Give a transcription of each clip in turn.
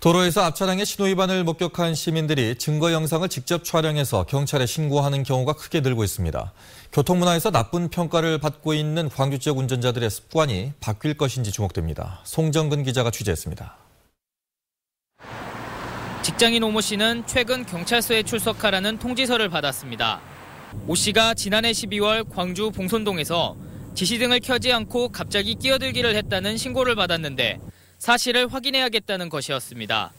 도로에서 앞차량의 신호위반을 목격한 시민들이 증거 영상을 직접 촬영해서 경찰에 신고하는 경우가 크게 늘고 있습니다. 교통문화에서 나쁜 평가를 받고 있는 광주 지역 운전자들의 습관이 바뀔 것인지 주목됩니다. 송정근 기자가 취재했습니다. 직장인 오모 씨는 최근 경찰서에 출석하라는 통지서를 받았습니다. 오 씨가 지난해 12월 광주 봉선동에서 지시등을 켜지 않고 갑자기 끼어들기를 했다는 신고를 받았는데 사실을 확인해야겠다는 것이었습니다.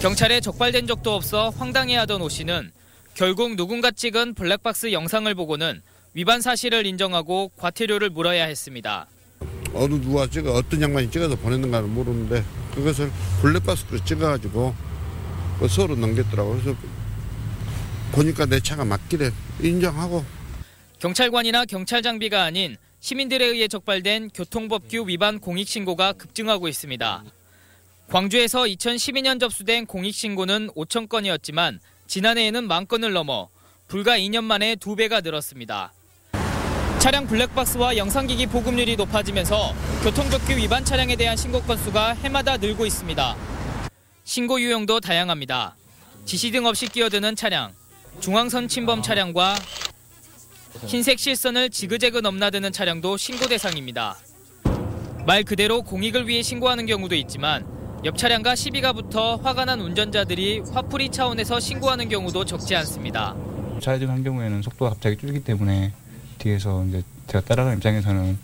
경찰에 적발된 적도 없어 황당해하던 오 씨는 결국 누군가 찍은 블랙박스 영상을 보고는 위반 사실을 인정하고 과태료를 물어야 했습니다. 어느 누가 찍어 어떤 양반이 찍어서 보냈는가는 모르는데 그것을 블랙박스로 찍어가지고 그 서로 넘겼더라고 그래서 보니까 내 차가 맞기래 인정하고 경찰관이나 경찰 장비가 아닌 시민들에 의해 적발된 교통법규 위반 공익신고가 급증하고 있습니다. 광주에서 2012년 접수된 공익신고는 5천 건이었지만 지난해에는 만 건을 넘어 불과 2년 만에 두 배가 늘었습니다. 차량 블랙박스와 영상기기 보급률이 높아지면서 교통법규 위반 차량에 대한 신고 건수가 해마다 늘고 있습니다. 신고 유형도 다양합니다. 지시 등 없이 끼어드는 차량, 중앙선 침범 차량과 흰색 실선을 지그재그 넘나드는 차량도 신고 대상입니다. 말 그대로 공익을 위해 신고하는 경우도 있지만 옆 차량과 시비가 붙어 화가 난 운전자들이 화풀이 차원에서 신고하는 경우도 적지 않습니다. 좌회전 한 경우에는 속도가 갑자기 줄기 때문에 뒤에서 이제 제가 따라가는 입장에서는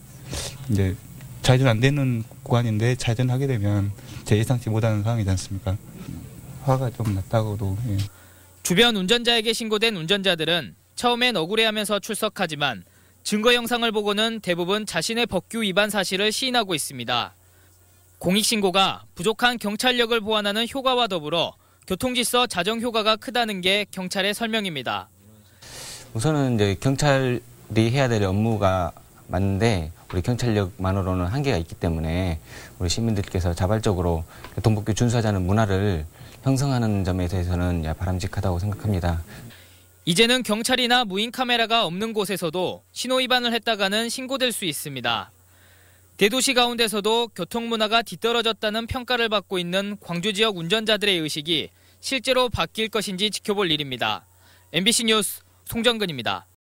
이제 좌회전 안 되는 구간인데 좌회전하게 되면 제 예상치 못하는 상황이지 않습니까? 화가 좀 났다고도 예. 주변 운전자에게 신고된 운전자들은 처음엔 억울해하면서 출석하지만 증거 영상을 보고는 대부분 자신의 법규 위반 사실을 시인하고 있습니다. 공익신고가 부족한 경찰력을 보완하는 효과와 더불어 교통질서 자정 효과가 크다는 게 경찰의 설명입니다. 우선은 이제 경찰이 해야 될 업무가 맞는데 우리 경찰력만으로는 한계가 있기 때문에 우리 시민들께서 자발적으로 교통법규 준수하자는 문화를 형성하는 점에 대해서는 바람직하다고 생각합니다. 이제는 경찰이나 무인 카메라가 없는 곳에서도 신호 위반을 했다가는 신고될 수 있습니다. 대도시 가운데서도 교통 문화가 뒤떨어졌다는 평가를 받고 있는 광주 지역 운전자들의 의식이 실제로 바뀔 것인지 지켜볼 일입니다. MBC 뉴스 송정근입니다.